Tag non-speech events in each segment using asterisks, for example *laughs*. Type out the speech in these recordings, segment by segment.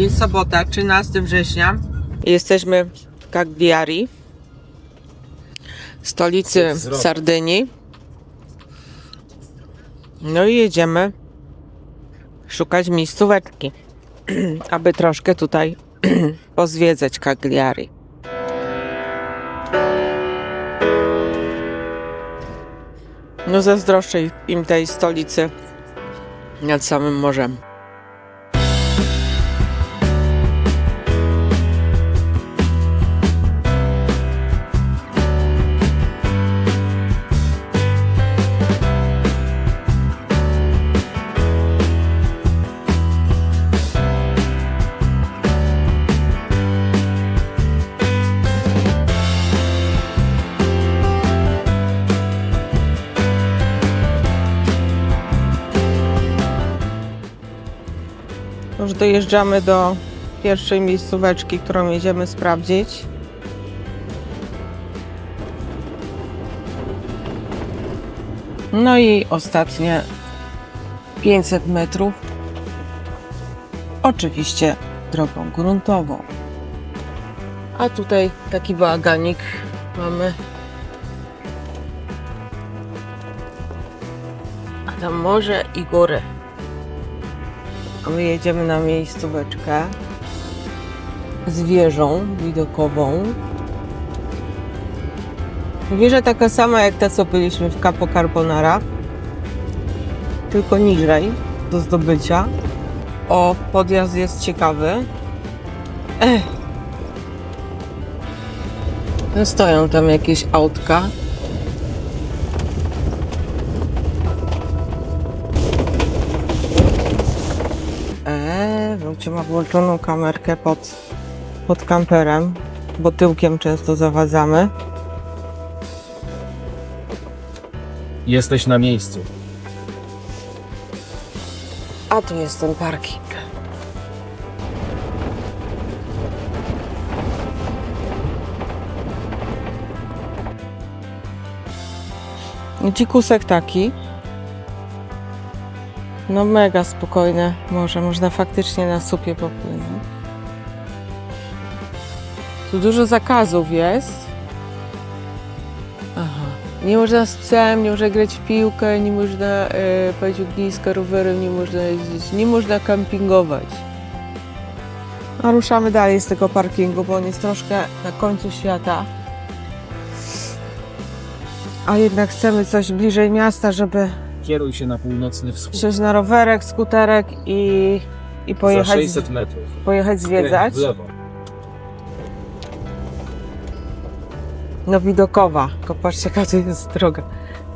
Jest sobota, 13 września. Jesteśmy w Cagliari, stolicy Sardynii. No i jedziemy szukać miejscóweczki, *clears throat* aby troszkę tutaj *clears throat* pozwiedzać Cagliari. No zazdroszczę im tej stolicy nad samym morzem. Dojeżdżamy do pierwszej miejscóweczki, którą jedziemy sprawdzić. No i ostatnie 500 metrów. Oczywiście drogą gruntową. A tutaj taki bałaganik mamy. A tam morze i góry. My jedziemy na miejscóweczkę z wieżą widokową. Wieża taka sama jak ta, co byliśmy w Capo Carbonara, tylko niżej do zdobycia. O, podjazd jest ciekawy. Ech. No stoją tam jakieś autka. Wrócie ma włączoną kamerkę pod, pod kamperem, bo tyłkiem często zawadzamy. Jesteś na miejscu. A tu jest ten parking. Dzikusek taki. No mega spokojne morze, można faktycznie na supie popłynąć. Tu dużo zakazów jest. Aha. Nie można z psem, nie można grać w piłkę, nie można e, palić ogniska rowerem, nie można jeździć, nie można kampingować. A ruszamy dalej z tego parkingu, bo on jest troszkę na końcu świata. A jednak chcemy coś bliżej miasta, żeby Kieruj się na północny wschód. wsiąść na rowerek, skuterek i, i Za pojechać, 600 metrów. pojechać zwiedzać. W lewo. No widokowa. Tylko patrzcie jaka to jest droga.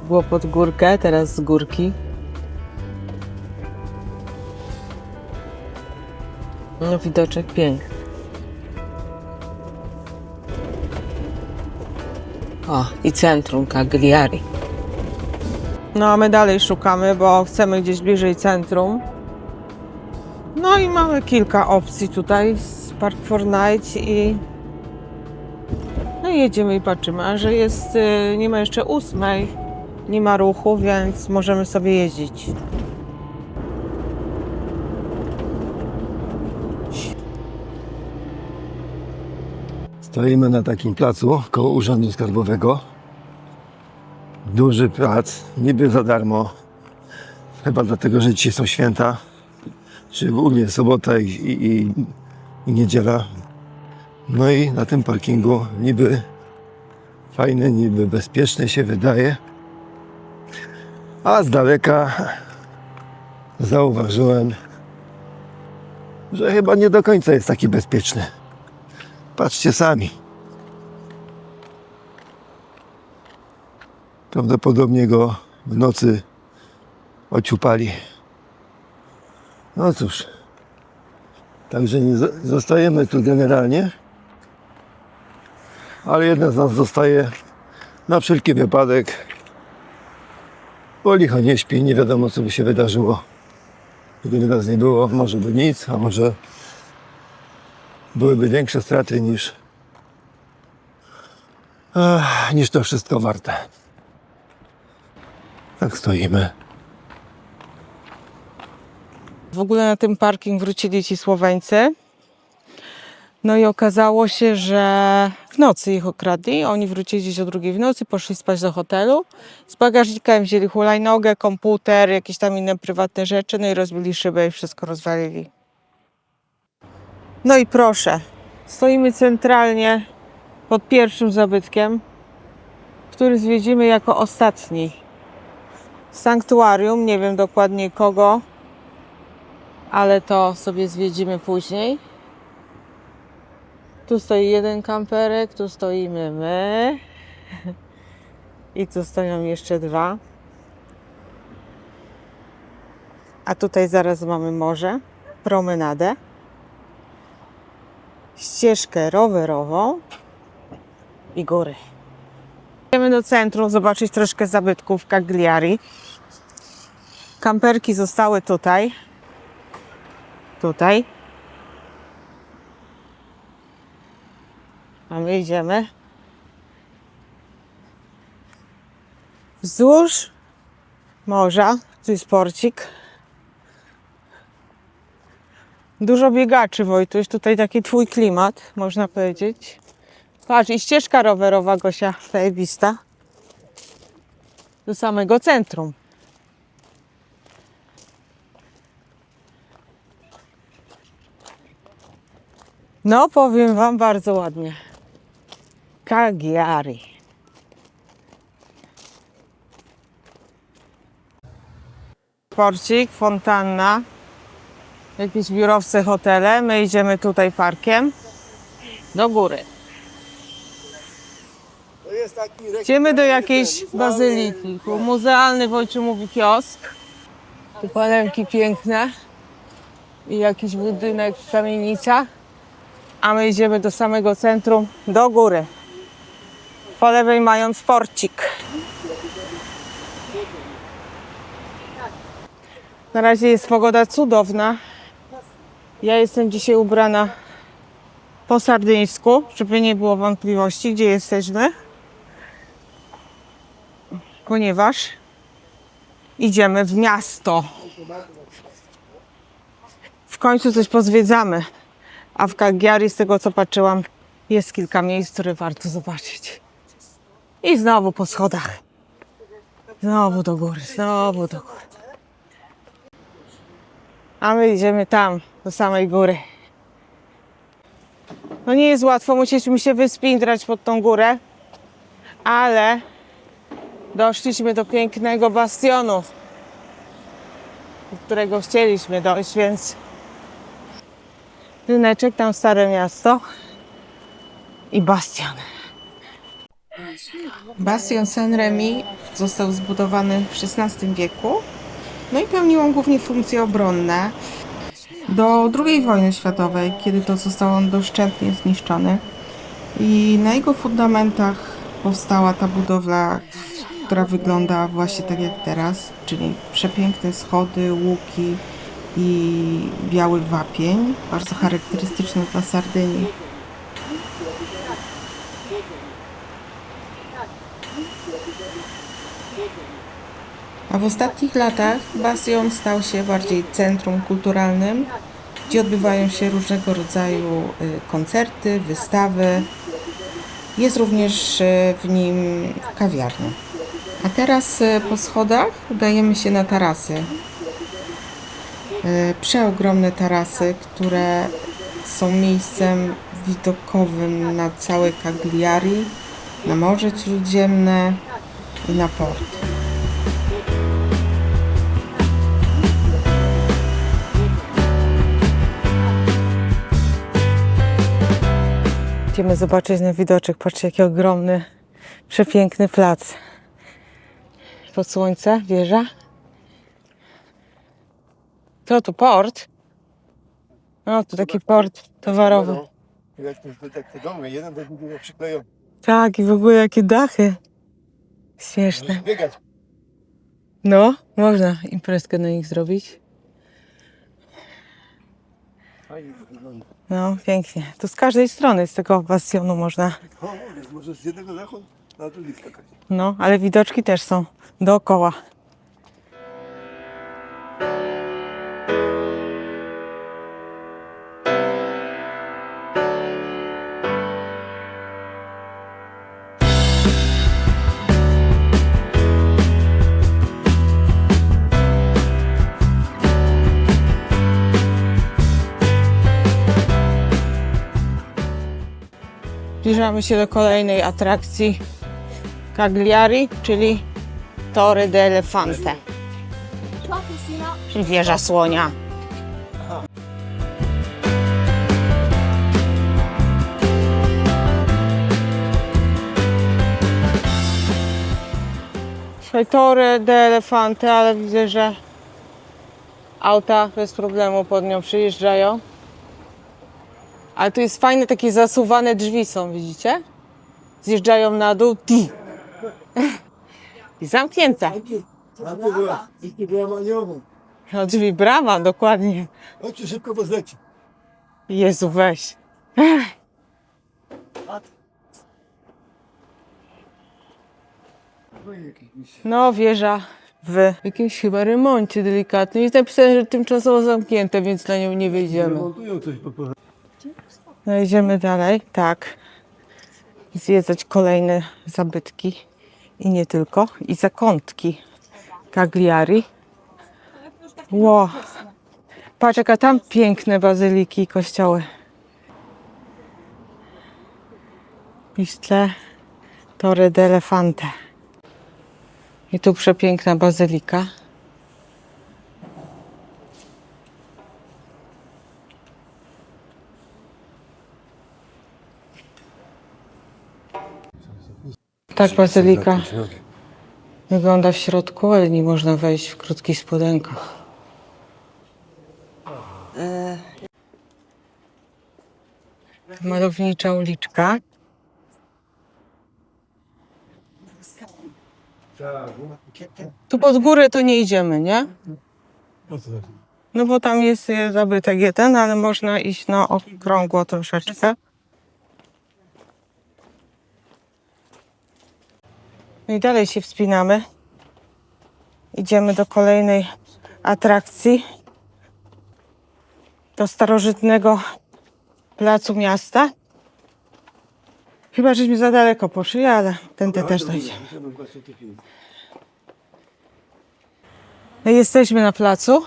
Było pod górkę, teraz z górki. No widoczek piękny. O, i centrum Cagliari. No a my dalej szukamy, bo chcemy gdzieś bliżej centrum. No i mamy kilka opcji tutaj z Park for Night i no i jedziemy i patrzymy, a że jest, y, nie ma jeszcze ósmej, nie ma ruchu, więc możemy sobie jeździć. Stoimy na takim placu koło Urzędu Skarbowego. Duży plac, niby za darmo. Chyba dlatego, że dzisiaj są święta. Szczególnie sobota i, i, i, i niedziela. No i na tym parkingu niby fajny, niby bezpieczny się wydaje. A z daleka zauważyłem, że chyba nie do końca jest taki bezpieczny. Patrzcie sami. Prawdopodobnie go w nocy ociupali. No cóż. Także nie zo- zostajemy tu generalnie. Ale jedna z nas zostaje na wszelki wypadek. Bo licho nie śpi, nie wiadomo co by się wydarzyło. Gdyby nas nie było, może by nic, a może byłyby większe straty niż niż to wszystko warte. Tak stoimy. W ogóle na ten parking wrócili ci Słoweńcy. No i okazało się, że w nocy ich okradli. Oni wrócili gdzieś o drugiej w nocy, poszli spać do hotelu. Z bagażnika wzięli hulajnogę, komputer, jakieś tam inne prywatne rzeczy, no i rozbili szybę i wszystko rozwalili. No i proszę, stoimy centralnie pod pierwszym zabytkiem, który zwiedzimy jako ostatni. Sanktuarium, nie wiem dokładnie kogo, ale to sobie zwiedzimy później. Tu stoi jeden kamperek, tu stoimy my. I tu stoją jeszcze dwa. A tutaj zaraz mamy morze, promenadę, ścieżkę rowerową i góry. Idziemy do centrum zobaczyć troszkę zabytków Cagliari. Kamperki zostały tutaj tutaj. A my idziemy wzdłuż morza. Tu jest porcik. Dużo biegaczy, Wojtuś. Tutaj taki twój klimat, można powiedzieć. Patrz, i ścieżka rowerowa, Gosia, zajebista. Do samego centrum. No, powiem Wam bardzo ładnie. Cagliari. Porcik, fontanna, jakieś biurowce, hotele. My idziemy tutaj parkiem do góry. Idziemy do jakiejś bazyliki. Tu muzealny mówi kiosk. Tu palemki piękne i jakiś budynek, kamienica a my idziemy do samego centrum, do góry. Po lewej mając porcik. Na razie jest pogoda cudowna. Ja jestem dzisiaj ubrana po sardyńsku, żeby nie było wątpliwości, gdzie jesteśmy. Ponieważ idziemy w miasto. W końcu coś pozwiedzamy. A w Cagliari, z tego co patrzyłam, jest kilka miejsc, które warto zobaczyć. I znowu po schodach. Znowu do góry, znowu do góry. A my idziemy tam, do samej góry. No nie jest łatwo, musieliśmy się wyspindrać pod tą górę, ale doszliśmy do pięknego bastionu, do którego chcieliśmy dojść, więc Ryneczek, tam Stare Miasto i bastion. Bastion Saint-Remy został zbudowany w XVI wieku, no i pełnił on głównie funkcje obronne. Do II wojny światowej, kiedy to został on doszczętnie zniszczony i na jego fundamentach powstała ta budowla, która wygląda właśnie tak jak teraz, czyli przepiękne schody, łuki, i biały wapień, bardzo charakterystyczny dla Sardynii. A w ostatnich latach Bastion stał się bardziej centrum kulturalnym, gdzie odbywają się różnego rodzaju y, koncerty, wystawy. Jest również y, w nim kawiarnia. A teraz y, po schodach udajemy się na tarasy, E, przeogromne tarasy, które są miejscem widokowym na całe Cagliari, na Morze Śródziemne i na port. Idziemy zobaczyć na widoczek. Patrzcie, jaki ogromny, przepiękny plac. Pod słońce, wieża. Co tu, port? No, to taki port towarowy. Jak te, te, te domy, jeden do drugiego przyklejony. Tak, i w ogóle jakie dachy. Śmieszne. Biegać. No, można imprezkę na nich zrobić. Fajnie wygląda. No, pięknie. Tu z każdej strony z tego bastionu można. O, może z jednego dachu No, ale widoczki też są dookoła. Zbliżamy się do kolejnej atrakcji Cagliari, czyli Torre dell'Elefante, czyli wieża słonia. Słuchaj, Torre dell'Elefante, ale widzę, że auta bez problemu pod nią przyjeżdżają. Ale tu jest fajne, takie zasuwane drzwi są, widzicie? Zjeżdżają na dół. Ti. *laughs* I zamknięte. A była, była maniowa. No drzwi brama, dokładnie. Chodźcie szybko, bo zleci. Jezu, weź. No, wieża w jakimś chyba remoncie delikatnym. Jest napisane, że tymczasowo zamknięte, więc na nią nie wejdziemy. Remontują coś po prostu. No idziemy dalej, tak. Zwiedzać kolejne zabytki i nie tylko, i zakątki Cagliari. Ło, patrz jaka tam piękne bazyliki i kościoły. I w tle Torre dell'Elefante. I tu przepiękna bazylika. Tak, bazylika wygląda w środku, ale nie można wejść w krótkich spodenkach. Malownicza uliczka. Tu pod górę to nie idziemy, nie? No bo tam jest e, zabytek jeden, ale można iść na okrągło troszeczkę. No i dalej się wspinamy. Idziemy do kolejnej atrakcji. Do starożytnego placu miasta. Chyba, żeśmy za daleko poszli, ale tędy też dojdzie. No jesteśmy na placu.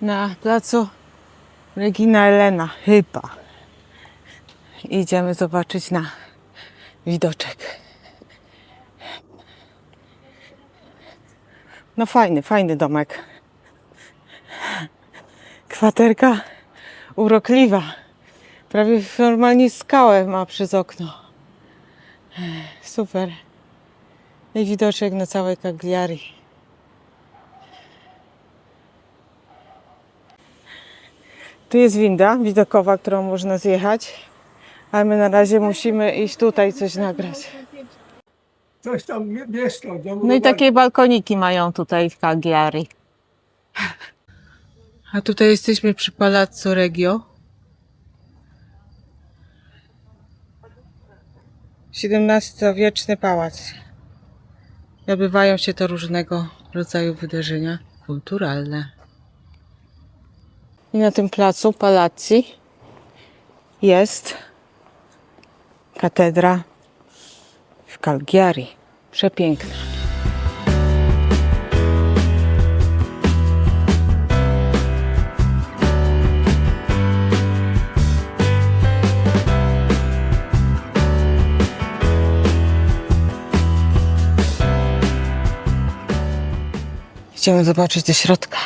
Na placu Regina Elena, chyba. Idziemy zobaczyć na widoczek. No fajny, fajny domek. Kwaterka urokliwa. Prawie normalnie skałę ma przez okno. Super. I widoczek na całej Cagliari. Tu jest winda widokowa, którą można zjechać, ale my na razie musimy iść tutaj coś nagrać. Coś tam mie- mieszka. No i takie balkoniki mają tutaj w Cagliari. A tutaj jesteśmy przy Palazzo Regio. XVII-wieczny pałac. I Odbywają się to różnego rodzaju wydarzenia kulturalne. I na tym placu Palazzi jest katedra w Cagliari. Przepiękna. Idziemy zobaczyć do środka.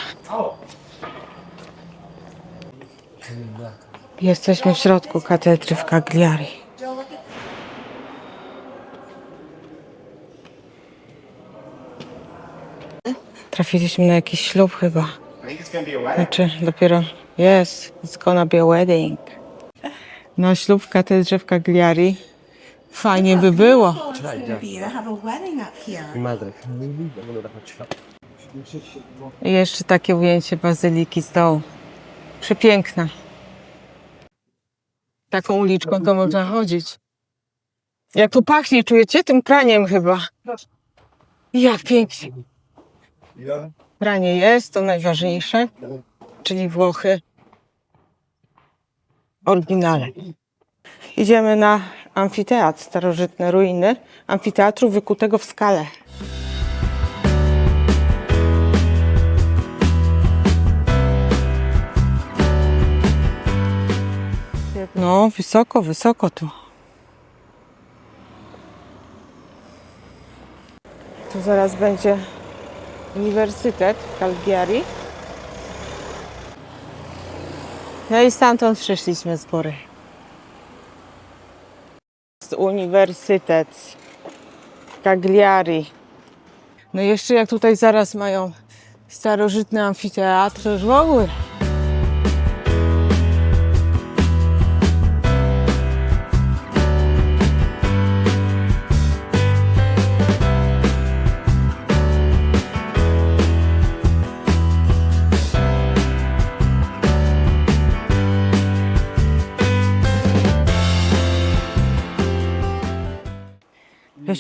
Jesteśmy w środku katedry w Cagliari. Trafiliśmy na jakiś ślub chyba. Znaczy, dopiero jest, it's gonna be a wedding. No, ślub w katedrze w Cagliari. Fajnie by było. I jeszcze takie ujęcie bazyliki z dołu. Przepiękne. Taką uliczką to można chodzić. Jak tu pachnie, czujecie? Tym praniem chyba. Jak pięknie. Pranie jest, to najważniejsze. Czyli Włochy. Oryginale. Idziemy na amfiteatr, starożytne ruiny amfiteatru wykutego w skale. No, wysoko, wysoko tu. Tu zaraz będzie Uniwersytet w Calgary. No i stamtąd przyszliśmy z góry. Uniwersytet Cagliari. No i jeszcze jak tutaj zaraz mają starożytny amfiteatr, to już w ogóle.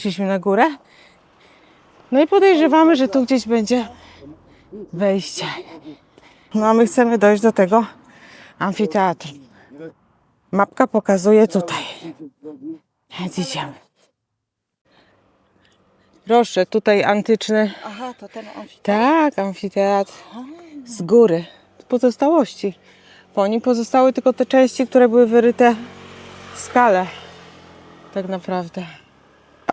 Weszliśmy na górę. No i podejrzewamy, że tu gdzieś będzie wejście. No a my chcemy dojść do tego amfiteatru. Mapka pokazuje tutaj. Więc idziemy. Proszę, tutaj antyczny. Aha, to ten amfiteatr. Tak, amfiteatr z góry. Pozostałości. Po nim pozostały tylko te części, które były wyryte w skale. Tak naprawdę.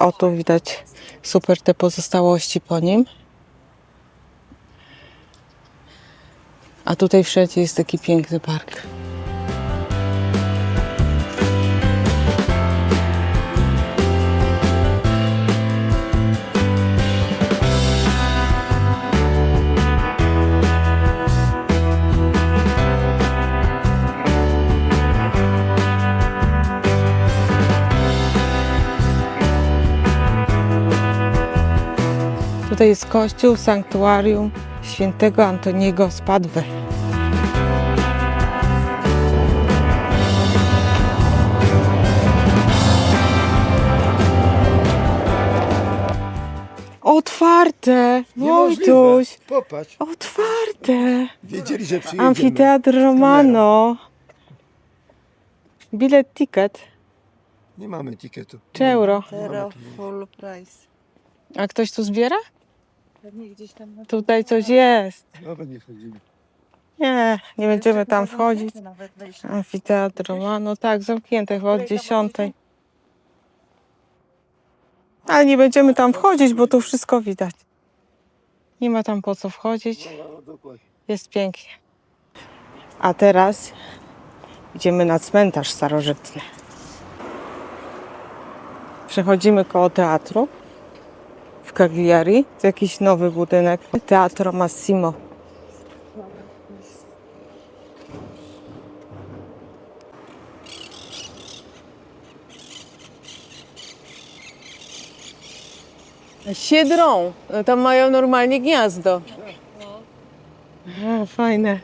O, tu widać super te pozostałości po nim. A tutaj wszędzie jest taki piękny park. Tutaj jest kościół, sanktuarium świętego Antoniego z Padwy. Otwarte! Wojtuś! Popatrz. Otwarte! Wiedzieli, że przyjedziemy. Amfiteatr Romano. Bilet ticket. Nie mamy tikietu. Czy euro? Full price. A ktoś tu zbiera? Pewnie gdzieś tam na Tutaj coś jest. Dobra, nie chodzimy. Nie, nie będziemy tam wchodzić. Nawet wejść. Amfiteatr Romano, tak, zamknięte chyba od 10. Ale nie będziemy tam wchodzić, bo tu wszystko widać. Nie ma tam po co wchodzić. No, dokładnie. Jest pięknie. A teraz idziemy na cmentarz starożytny. Przechodzimy koło teatru w Cagliari. To jakiś nowy budynek. Teatro Massimo. Siedrą. Tam mają normalnie gniazdo. A, fajne.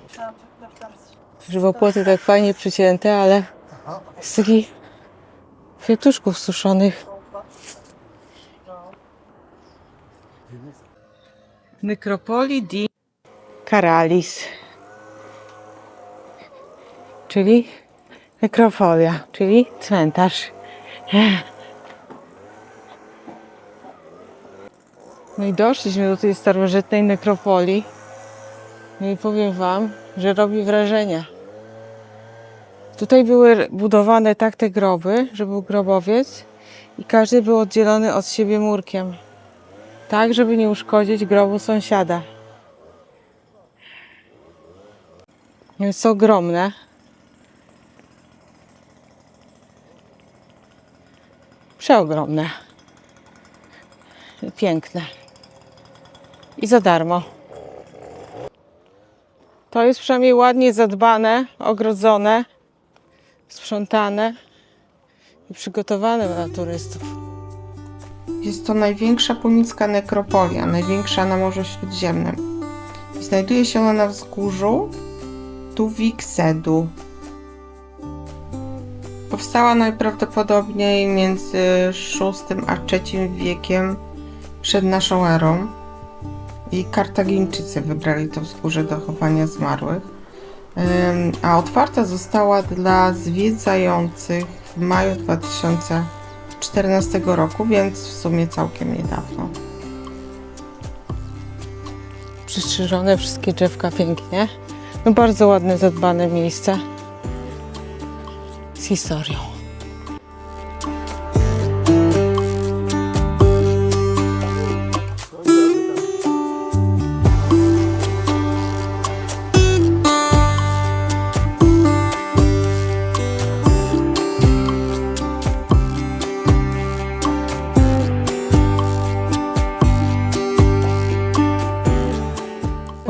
Żywopłoty tak fajnie przycięte, ale z takich kwiatuszków suszonych. Necropoli di Caralis. Czyli nekrofolia, czyli cmentarz. No i doszliśmy do tej starożytnej nekropolii. No i powiem Wam, że robi wrażenie. Tutaj były budowane tak te groby, że był grobowiec i każdy był oddzielony od siebie murkiem. Tak, żeby nie uszkodzić grobu sąsiada. Jest ogromne. Przeogromne. Piękne. I za darmo. To jest przynajmniej ładnie zadbane, ogrodzone, sprzątane i przygotowane dla turystów. Jest to największa punicka nekropolia, największa na Morzu Śródziemnym. Znajduje się ona na wzgórzu Tuwiksedu. Powstała najprawdopodobniej między VI a III wiekiem przed naszą erą i Kartagińczycy wybrali to wzgórze do chowania zmarłych. A otwarta została dla zwiedzających w maju 2014 roku, więc w sumie całkiem niedawno. Przystrzyżone wszystkie drzewka pięknie. No bardzo ładne, zadbane miejsce z historią.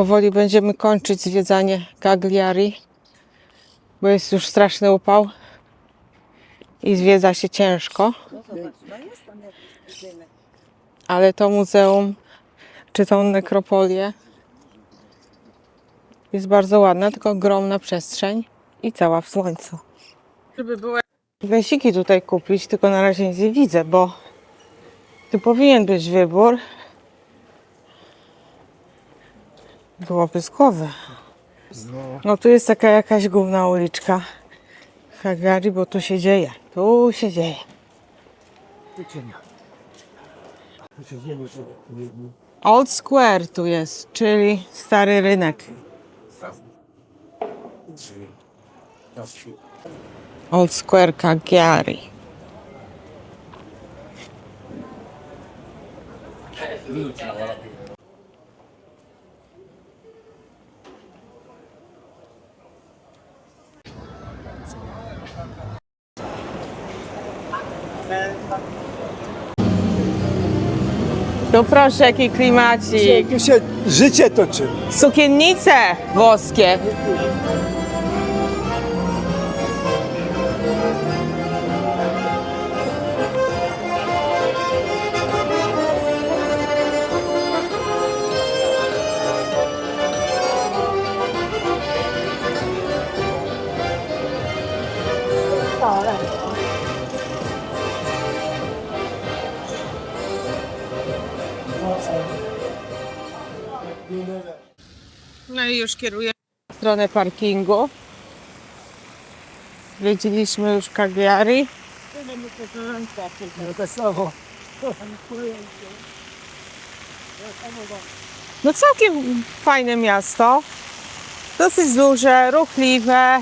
Powoli będziemy kończyć zwiedzanie Cagliari, bo jest już straszny upał i zwiedza się ciężko. Ale to muzeum, czy tą nekropolię jest bardzo ładna, tylko ogromna przestrzeń i cała w słońcu. Żeby były gęsiki tutaj kupić, tylko na razie nic nie widzę, bo tu powinien być wybór. Byłoby z głowy. No tu jest taka jakaś główna uliczka Hagari, bo tu się dzieje. Tu się dzieje. Old Square tu jest, czyli stary rynek. Old Square Cagliari. No proszę, jaki klimacik. Tu się życie toczy. Sukiennice włoskie. I już kieruję w stronę parkingu. Wiedzieliśmy już Cagliari. No. No całkiem fajne miasto. Dosyć duże, ruchliwe.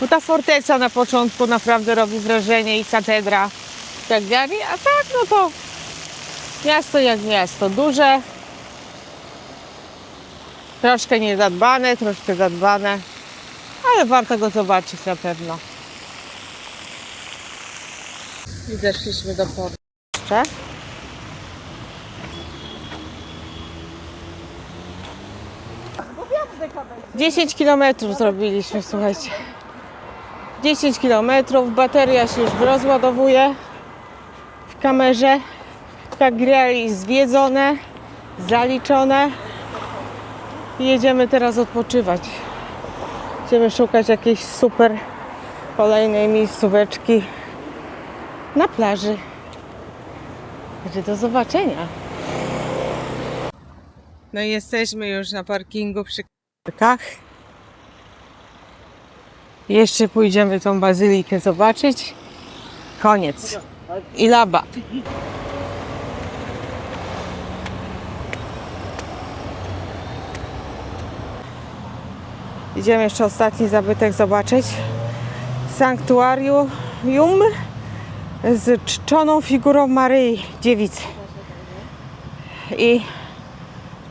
Bo ta forteca na początku naprawdę robi wrażenie i katedra Cagliari, a tak no to miasto jak miasto. Duże, troszkę niezadbane, troszkę zadbane, ale warto go zobaczyć na pewno. I zeszliśmy do portu. Dziesięć kilometrów zrobiliśmy, słuchajcie. 10 kilometrów, bateria się już rozładowuje w kamerze. Cagliari zwiedzone, zaliczone. I jedziemy teraz odpoczywać. Będziemy szukać jakiejś super kolejnej miejscóweczki na plaży. Będzie do zobaczenia. No i jesteśmy już na parkingu przy Kach. Jeszcze pójdziemy tą bazylikę zobaczyć. Koniec. I laba. Idziemy jeszcze ostatni zabytek zobaczyć. Sanktuarium z czczoną figurą Maryi Dziewicy. I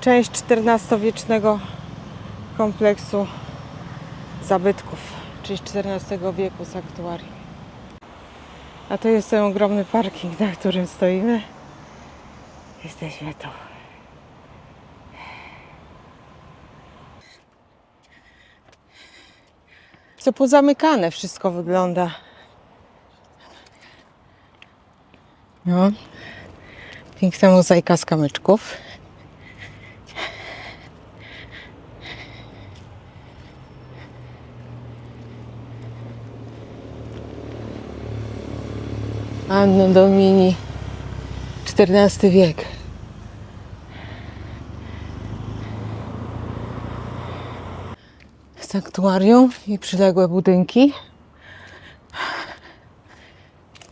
część XIV-wiecznego kompleksu zabytków, czyli XIV wieku sanktuarium. A to jest ten ogromny parking, na którym stoimy. Jesteśmy tu. To pozamykane wszystko wygląda. No. Piękna mozaika z kamyczków. Anno Domini, XIV wiek. Sanktuarium i przyległe budynki.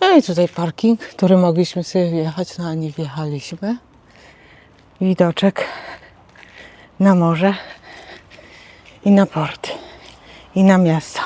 No i tutaj parking, który mogliśmy sobie wjechać, no a nie wjechaliśmy. Widoczek na morze i na port i na miasto.